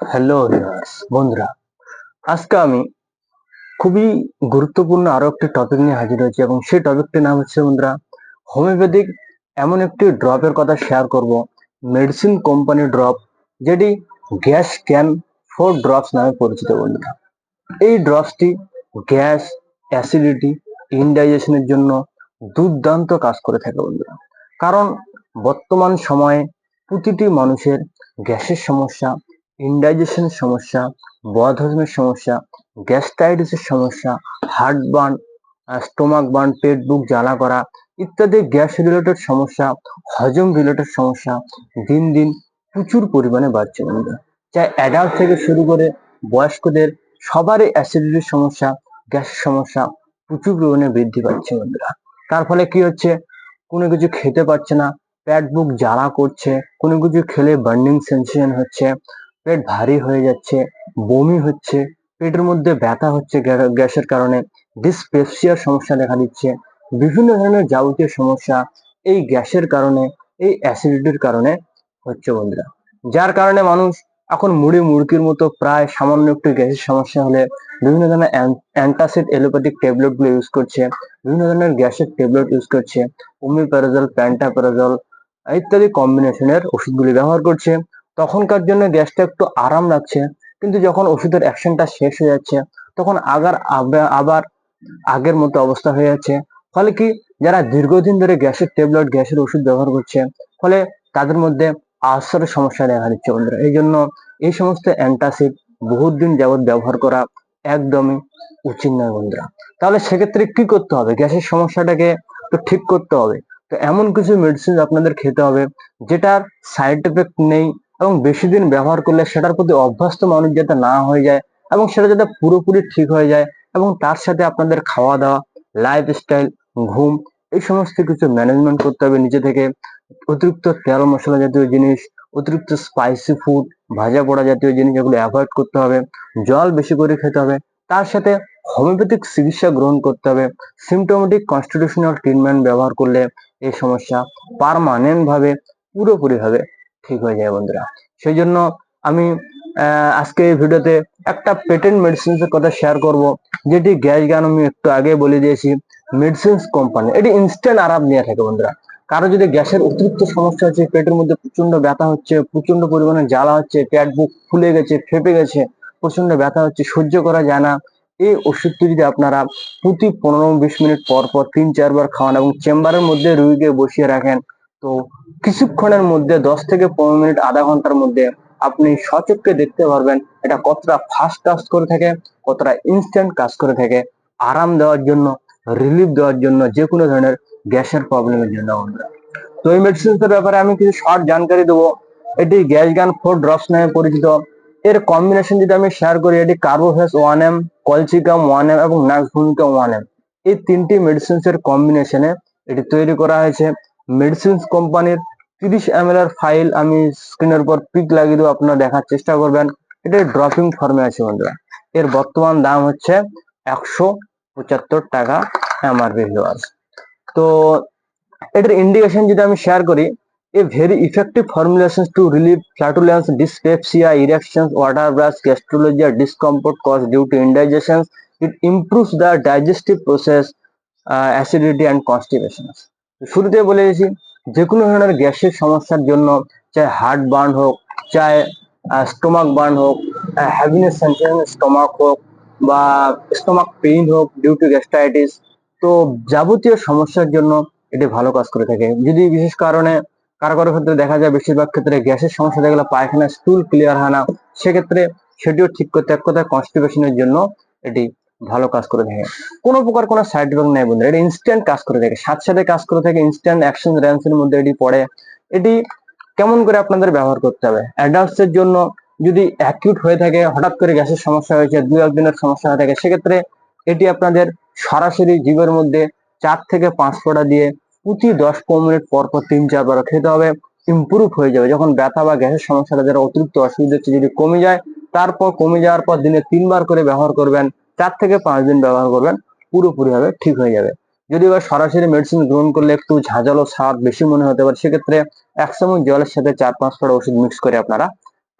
Hello বন্ধুরা, আজকে আমি খুবই গুরুত্বপূর্ণ আরও একটি টপিক নিয়ে হাজির হয়েছি এবং সেই টপিকটির নাম হচ্ছে, বন্ধুরা, হোমিওপ্যাথিক এমন একটি ড্রপের কথা শেয়ার করব মেডিসিন কোম্পানি ড্রপ যেটি গ্যাস ক্যান ফোর ড্রপস নামে পরিচিত, বন্ধুরা। এই ড্রপসটি গ্যাস অ্যাসিডিটি ইনডাইজেশনের জন্য দুর্দান্ত কাজ করে থাকে, বন্ধুরা। কারণ বর্তমান সময়ে প্রতিটি মানুষের গ্যাসের সমস্যা ইনডাইজেশনের সমস্যা বদহজমের সমস্যা গ্যাস্ট্রাইটিসের সমস্যা হার্ট বার্ন স্টোমাক বার্ন পেট বুক জ্বালা করা ইত্যাদি গ্যাস রিলেটেড সমস্যা হজম রিলেটেড সমস্যা দিন দিন প্রচুর পরিমাণে বাড়ছে বন্ধুরা। চাই অ্যাডাল্ট থেকে শুরু করে বয়স্কদের সবারই অ্যাসিডিটির সমস্যা গ্যাসের সমস্যা প্রচুর পরিমাণে বৃদ্ধি পাচ্ছে বন্ধুরা। তার ফলে কি হচ্ছে? কোনো কিছু খেতে পারছে না, পেট বুক জ্বালা করছে, কোনো কিছু খেলে বার্নিং সেন্সেশন হচ্ছে পেট ভারী হয়ে যাচ্ছে, বমি হচ্ছে, পেটের মধ্যে ব্যথা হচ্ছে গ্যা- গ্যাসের কারণে ডিসপেপসিয়ার সমস্যা দেখা দিচ্ছে, বিভিন্ন ধরনের যাবতীয় সমস্যা এই গ্যাসের কারণে, এই অ্যাসিডিটির কারণে হচ্ছে বন্ধুরা। যার কারণে মানুষ এখন মুড়ি মুড়কির মতো প্রায় সামান্য একটু গ্যাসের সমস্যা হলে বিভিন্ন ধরনের অ্যান্টাসিড এলোপ্যাথিক ট্যাবলেটগুলো ইউজ করছে, বিভিন্ন ধরনের গ্যাসের ট্যাবলেট ইউজ করছে ওমিপ্যারাজল প্যান্টাপ্যারাজল ইত্যাদি কম্বিনেশনের ওষুধগুলি ব্যবহার করছে। তখনকার জন্য গ্যাসটা একটু আরাম লাগছে, কিন্তু যখন ওষুধের অ্যাকশনটা শেষ হয়ে যাচ্ছে, তখন আগার আবার আগের মতো অবস্থা হয়ে যাচ্ছে। ফলে কি, যারা দীর্ঘদিন ধরে গ্যাসের ট্যাবলেট গ্যাসের ওষুধ ব্যবহার করছে, ফলে তাদের মধ্যে আলসারের সমস্যা দেখা দিচ্ছে বন্ধুরা। এই জন্য এই সমস্ত অ্যান্টাসিড বহুত দিন যাবৎ ব্যবহার করা একদমই উচিত নয় বন্ধুরা। তাহলে সেক্ষেত্রে কি করতে হবে? গ্যাসের সমস্যাটাকে তো ঠিক করতে হবে। তো এমন কিছু মেডিসিন আপনাদের খেতে হবে, যেটার সাইড এফেক্ট নেই এবং বেশি দিন ব্যবহার করলে সেটার প্রতি অভ্যস্ত মানুষ যাতে না হয়ে যায় এবং সেটা যাতে পুরোপুরি ঠিক হয়ে যায় এবং তার সাথে আপনাদের খাওয়া দাওয়া লাইফ স্টাইল ঘুম এই সমস্ত কিছু ম্যানেজমেন্ট করতে হবে নিজে থেকে। অতিরিক্ত তেল মশলা জাতীয় জিনিস, অতিরিক্ত স্পাইসি ফুড ভাজা পোড়া জাতীয় জিনিস এগুলো অ্যাভয়েড করতে হবে। জল বেশি করে খেতে হবে। তার সাথে হোমিওপ্যাথিক চিকিৎসা গ্রহণ করতে হবে। সিমটোমেটিক কনস্টিটিউশনাল ট্রিটমেন্ট ব্যবহার করলে এই সমস্যা পারমানেন্ট ভাবে পুরোপুরি ভাবে ঠিক হয়ে যায় বন্ধুরা। সেই জন্য আমি আজকে এই ভিডিওতে একটা পেটেন্ট মেডিসিনস এর কথা শেয়ার করব, যেটি গ্যাস গান আমি একটু আগে বলে দিয়েছি মেডিসিনস কোম্পানি এটি ইনস্ট্যান্ট আরাম নিয়ে থাকে বন্ধুরা। কারও যদি গ্যাসের অতিরিক্ত সমস্যা হচ্ছে, পেটের মধ্যে প্রচণ্ড ব্যথা হচ্ছে প্রচণ্ড পরিমাণে জ্বালা হচ্ছে, পেট বুক ফুলে গেছে, ফেপে গেছে প্রচণ্ড ব্যথা হচ্ছে, সহ্য করা যায় না, এই ওষুধটি যদি আপনারা প্রতি পনেরো বিশ মিনিট পর পর তিন চারবার খাওয়ান এবং চেম্বারের মধ্যে রুগীকে বসিয়ে রাখেন তো কিছুক্ষণের মধ্যে, দশ থেকে পনেরো মিনিট, আধা ঘণ্টার মধ্যে আপনি সচক্ষে দেখতে পারবেন এটা কতটা ফাস্ট কাজ করে থাকে, কতটা ইনস্ট্যান্ট কাজ করে থাকে, আরাম দেওয়ার জন্য রিলিফ দেওয়ার জন্য যে কোনো ধরনের গ্যাসের প্রবলেমের জন্য বন্ধুরা তো এই মেডিসিনস এর ব্যাপারে আমি কিছু শর্ট জানকারি দেবো। এটি গ্যাস গান ফোর ড্রপস নামে পরিচিত। এর কম্বিনেশন যদি আমি শেয়ার করি, এটি কার্বোভেস one M colchicum one M এবং নাক্সভূমিকা ওয়ান এম এই তিনটি মেডিসিনসের কম্বিনেশনে এটি তৈরি করা হয়েছে। মেডিসিনস কোম্পানির তিরিশ এম এর ফাইল আমি স্ক্রিনের উপর পিক লাগিয়ে দেবো আপনারা দেখার চেষ্টা করবেন। এটা ড্রপিং ফর্মে আছে বন্ধুরা। এর বর্তমান দাম হচ্ছে একশো পঁচাত্তর টাকা এমআরপি ভিউয়ার্স তো এটার ইন্ডিকেশন যদি আমি শেয়ার করি a very effective formulation to relieve flatulence erections water brush gastrologia discomfort caused due to indigestion. It improves the digestive process uh, acidity and constipation শুরুতে বলে দিয়েছি, যে কোনো ধরনের গ্যাসের সমস্যার জন্য চাই হার্ট বার্ন হোক চাই স্টোমাক বার্ন হোক হ্যাভিনেস সেন্সেশন স্টোমাক হোক বা স্টোমাক পেইন হোক ডিউ টু গ্যাস্ট্রাইটিস তো যাবতীয় সমস্যার জন্য এটি ভালো কাজ করে থাকে। যদি বিশেষ কারণে কারও কারও ক্ষেত্রে দেখা যায় বেশিরভাগ ক্ষেত্রে গ্যাসের সমস্যা দেখলে পায়খানা স্টুল ক্লিয়ার হয় না, সেক্ষেত্রে সেটিও ঠিক করতে এক কথায় কনস্টিপেশনের জন্য এটি ভালো কাজ করে থাকে কোনো প্রকার কোনো সাইড এফেক্ট নেই বন্ধুরা, এটা ইনস্ট্যান্ট কাজ করে থাকে সাথে সাথে কাজ করে থাকে ইনস্ট্যান্ট অ্যাকশন র্যান্স এর মধ্যে এটি পড়ে। এটি কেমন করে আপনাদের ব্যবহার করতে হবে? অ্যাডাল্টস এর জন্য যদি অ্যাকিউট হয়ে থাকে, হঠাৎ করে গ্যাসের সমস্যা হয়েছে দুই একদিনের সমস্যা হয়ে থাকে, সেক্ষেত্রে এটি আপনাদের সরাসরি জীবের মধ্যে চার থেকে পাঁচ ফোঁটা দিয়ে প্রতি দশ পনেরো মিনিট পর পর তিন চারবার খেতে হবে ইমপ্রুভ হয়ে যাবে। যখন ব্যথা বা গ্যাসের সমস্যাটা, যারা অতিরিক্ত অসুবিধা হচ্ছে, যদি কমে যায়, তারপর কমে যাওয়ার পর দিনে তিনবার করে ব্যবহার করবেন। চার থেকে পাঁচ দিন ব্যবহার করবেন পুরোপুরি ভাবে ঠিক হয়ে যাবে। যদি এবার সরাসরি মেডিসিন গ্রহণ করলে একটু ঝাঁঝালো স্বাদ বেশি মনে হতে পারে, সেক্ষেত্রে এক চামচ জলের সাথে চার পাঁচ ফোঁটা ওষুধ মিক্স করে আপনারা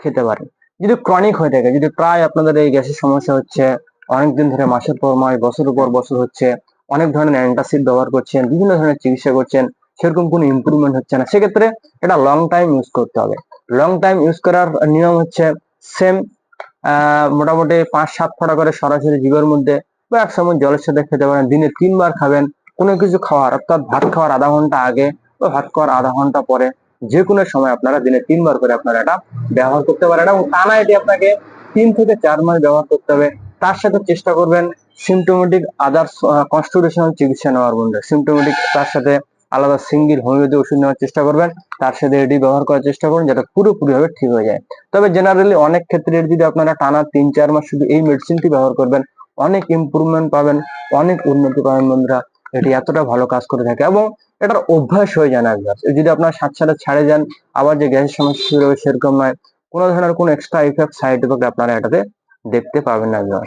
খেতে পারেন। যদি ক্রনিক হয়ে থাকে, যদি প্রায় আপনাদের এই গ্যাসের সমস্যা হচ্ছে, অনেকদিন ধরে মাসের পর মাস, বছরের পর বছর হচ্ছে, অনেক ধরনের অ্যান্টাসিড ব্যবহার করছেন, বিভিন্ন ধরনের চিকিৎসা করছেন, সেরকম কোনো ইমপ্রুভমেন্ট হচ্ছে না, সেক্ষেত্রে এটা লং টাইম ইউজ করতে হবে। লং টাইম ইউজ করার নিয়ম হচ্ছে সেম মোটামুটি পাঁচ, সাত ফোঁটা করে সরাসরি জীবের মধ্যে বা এক সময় জলের সাথে খেতে পারেন, দিনে তিনবার খাবেন, কোনো কিছু খাওয়ার, অর্থাৎ ভাত খাওয়ার আধা ঘণ্টা আগে বা ভাত খাওয়ার আধা ঘণ্টা পরে যে কোনো সময় আপনারা দিনে তিনবার করে আপনারা এটা ব্যবহার করতে পারেন এবং টানা এটি আপনাকে তিন থেকে চার মাস ব্যবহার করতে হবে। তার সাথে চেষ্টা করবেন সিমটোমেটিক আদার্স কনস্টিটিউশনাল চিকিৎসা নেওয়ার বন্ধু সিমটোমেটিক তার সাথে আলাদা সিঙ্গেল হোমিওপ্যাথি ওষুধ নেওয়ার চেষ্টা করবেন, তার সাথে এটি ব্যবহার করার চেষ্টা করুন যেটা পুরোপুরি ভাবে ঠিক হয়ে যায়। তবে জেনারেলি অনেক ক্ষেত্রে যদি আপনারা টানা তিন চার মাস শুধু এই মেডিসিনটি ব্যবহার করবেন, অনেক ইমপ্রুভমেন্ট পাবেন, অনেক উন্নতি পাবেন বন্ধুরা। এটি এতটা ভালো কাজ করে থাকে এবং এটার অভ্যাস হয়ে যায় একবার। যদি আপনার সাত সাথে ছাড়ে যান, আবার যে গ্যাসের সমস্যা শুরু হবে সেরকম নয়। কোনো ধরনের কোনো এক্সট্রা ইফেক্ট সাইড ইফেক্ট আপনারা এটাতে দেখতে পাবেন না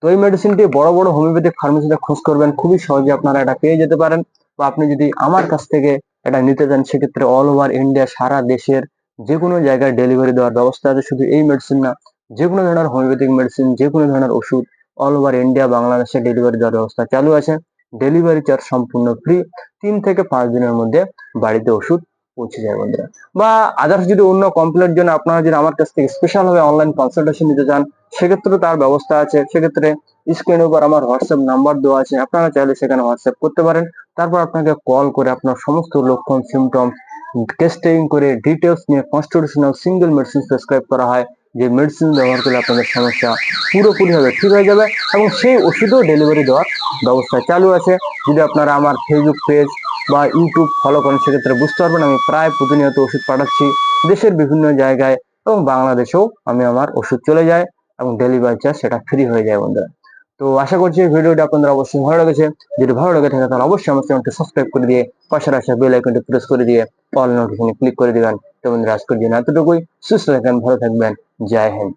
তো এই মেডিসিনটি বড় বড় হোমিওপ্যাথিক ফার্মেসিতে খোঁজ করবেন, খুবই সহজে আপনারা এটা পেয়ে যেতে পারেন। বা আপনি যদি আমার কাছ থেকে এটা নিতে চান, সেক্ষেত্রে অল ওভার ইন্ডিয়া সারা দেশের যে কোনো জায়গায় ডেলিভারি দেওয়ার ব্যবস্থা আছে। শুধু এই মেডিসিন না যে কোনো ধরনের হোমিওপ্যাথিক মেডিসিন যে কোনো ধরনের ওষুধ অল ওভার ইন্ডিয়া বাংলাদেশে ডেলিভারি দেওয়ার ব্যবস্থা চালু আছে। ডেলিভারি চার্জ সম্পূর্ণ ফ্রি তিন থেকে পাঁচ দিনের মধ্যে বাড়িতে ওষুধ পৌঁছে যায় বন্ধুরা। বা আদার্স যদি অন্য কমপ্লেনের জন্য আপনারা যদি আমার কাছ থেকে স্পেশাল ভাবে অনলাইন কনসালটেশন নিতে চান সেক্ষেত্রে তার ব্যবস্থা আছে। সেক্ষেত্রে স্ক্রিনের উপর আমার হোয়াটসঅ্যাপ নাম্বার দেওয়া আছে। আপনারা চাইলে সেখানে হোয়াটসঅ্যাপ করতে পারেন। তারপর আপনাকে কল করে আপনার সমস্ত লক্ষণ সিমটম টেস্টিং করে ডিটেলস নিয়ে কনস্টিটিউশনাল সিঙ্গেল মেডিসিন প্রেসক্রাইব করা হয়। যে মেডিসিন ব্যবহার করলে আপনাদের সমস্যা পুরোপুরিভাবে ঠিক হয়ে যাবে এবং সেই ওষুধও ডেলিভারি দেওয়ার ব্যবস্থা চালু আছে। যদি আপনারা আমার ফেসবুক পেজ বা ইউটিউব ফলো করেন, সেক্ষেত্রে বুঝতে পারবেন আমি প্রায় প্রতিনিয়ত ওষুধ পাঠাচ্ছি দেশের বিভিন্ন জায়গায় এবং বাংলাদেশেও আমি আমার ওষুধ চলে যায় এবং ডেলিভারি চার্জ সেটা ফ্রি হয়ে যায় বন্ধুরা। তো আশা করছি ভিডিওটা আপনাদের অবশ্যই ভালো লেগেছে। যদি ভালো লেগে থাকে, তাহলে অবশ্যই আমার চ্যানেলটি সাবস্ক্রাইব করে দিয়ে পাশের আসা বেল আইকনটি প্রেস করে দিয়ে অল নোটিফিকেশনে ক্লিক করে দিবেন। তো বন্ধুরা, আজকের জন্য এতটুকুই। সুস্থ থাকবেন, ভালো থাকবেন। জয় হিন্দ।